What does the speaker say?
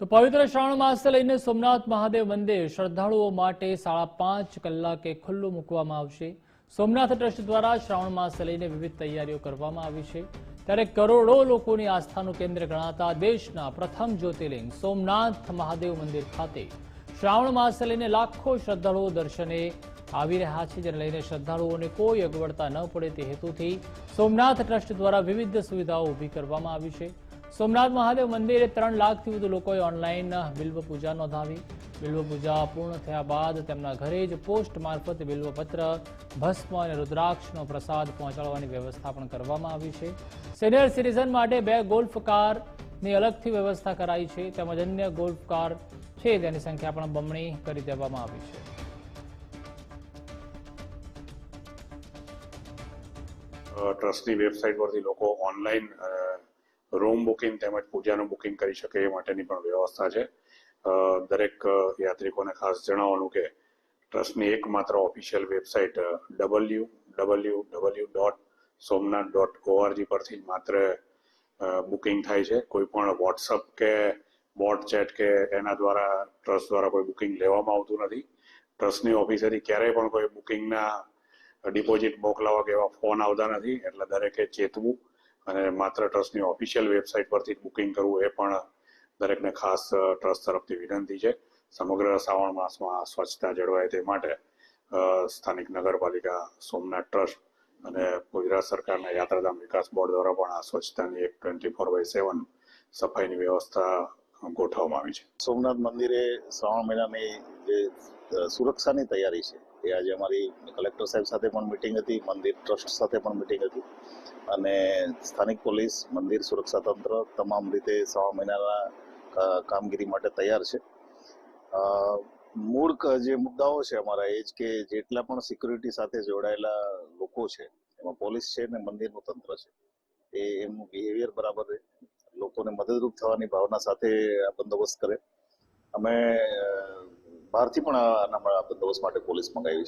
તો પવિત્ર શ્રાવણ માસ લઈને સોમનાથ મહાદેવ મંદિર શ્રદ્ધાળુઓ માટે સાડા પાંચ કલાકે ખુલ્લું મૂકવામાં આવશે. સોમનાથ ટ્રસ્ટ દ્વારા શ્રાવણ માસ લઈને વિવિધ તૈયારીઓ કરવામાં આવી છે. ત્યારે કરોડો લોકોની આસ્થાનું કેન્દ્ર ગણાતા દેશના પ્રથમ જ્યોતિર્લિંગ સોમનાથ મહાદેવ મંદિર ખાતે શ્રાવણ માસ લઈને લાખો શ્રદ્ધાળુઓ દર્શને આવી રહ્યા છે. જેને લઈને શ્રદ્ધાળુઓને કોઈ અગવડતા ન પડે તે હેતુથી સોમનાથ ટ્રસ્ટ દ્વારા વિવિધ સુવિધાઓ ઊભી કરવામાં આવી છે. સોમનાથ મહાદેવ મંદિરે ત્રણ લાખથી વધુ લોકોએ ઓનલાઈન બિલ્વ પૂજા નોંધાવી. બિલ્વ પૂજા પૂર્ણ થયા બાદ તેમના ઘરે જ પોસ્ટ મારફત બિલ્વપત્ર, ભસ્મ અને રુદ્રાક્ષનો પ્રસાદ પહોંચાડવાની વ્યવસ્થા પણ કરવામાં આવી છે. સિનિયર સિટીઝન માટે બે ગોલ્ફ કારની અલગથી વ્યવસ્થા કરાઈ છે. તેમજ અન્ય ગોલ્ફ કાર છે, તેની સંખ્યા પણ બમણી કરી દેવામાં આવી છે. ટ્રસ્ટની વેબસાઇટ પરથી લોકો ઓનલાઈન રૂમ બુકિંગ તેમજ પૂજાનું બુકિંગ કરી શકે એ માટેની પણ વ્યવસ્થા છે. દરેક યાત્રિકોને ખાસ જણાવવાનું કે ટ્રસ્ટની એકમાત્ર official website W W W dot Somnath dot ORG પરથી માત્ર બુકિંગ થાય છે. કોઈ પણ વોટ્સઅપ કે બોટ ચેટ કે એના દ્વારા ટ્રસ્ટ દ્વારા કોઈ બુકિંગ લેવામાં આવતું નથી. ટ્રસ્ટની ઓફિસેથી ક્યારેય પણ કોઈ બુકિંગના ડિપોઝિટ મોકલાવવા કે એવા ફોન આવતા નથી. એટલે દરેકે ચેતવું અને માત્ર ટ્રસ્ટની ઓફિશિયલ વેબસાઇટ પરથી બુકિંગ કરવું એ પણ દરેકને ખાસ ટ્રસ્ટ તરફથી વિનંતી છે. સમગ્ર શ્રાવણ માસમાં સ્વચ્છતા જળવાય તે માટે સ્થાનિક નગરપાલિકા, સોમનાથ ટ્રસ્ટ અને ગુજરાત સરકારના યાત્રાધામ વિકાસ બોર્ડ દ્વારા પણ આ સ્વચ્છતાની એક ટ્વેન્ટી ફોર બાય સેવન સફાઈની વ્યવસ્થા ગોઠવવામાં આવી છે. સોમનાથ મંદિરે શ્રાવણ મહિનાની જે સુરક્ષાની તૈયારી છે, એ આજે અમારી કલેક્ટર સાહેબ સાથે પણ મિટિંગ હતી, મંદિર ટ્રસ્ટ સાથે પણ મિટિંગ હતી. અને સ્થાનિક પોલીસ, મંદિર સુરક્ષા તંત્ર તમામ રીતે સવા મહિનાના કામગીરી માટે તૈયાર છે. મૂળ જે મુદ્દાઓ છે અમારા એ જ કે જેટલા પણ સિક્યુરિટી સાથે જોડાયેલા લોકો છે, એમાં પોલીસ છે ને મંદિરનું તંત્ર છે, એ એમનું બિહેવિયર બરાબર રહે. લોકોને મદદરૂપ થવાની ભાવના સાથે આ બંદોબસ્ત કરે. અમે બહારથી પણ આના બંદોબસ્ત માટે પોલીસ મંગાવી છે.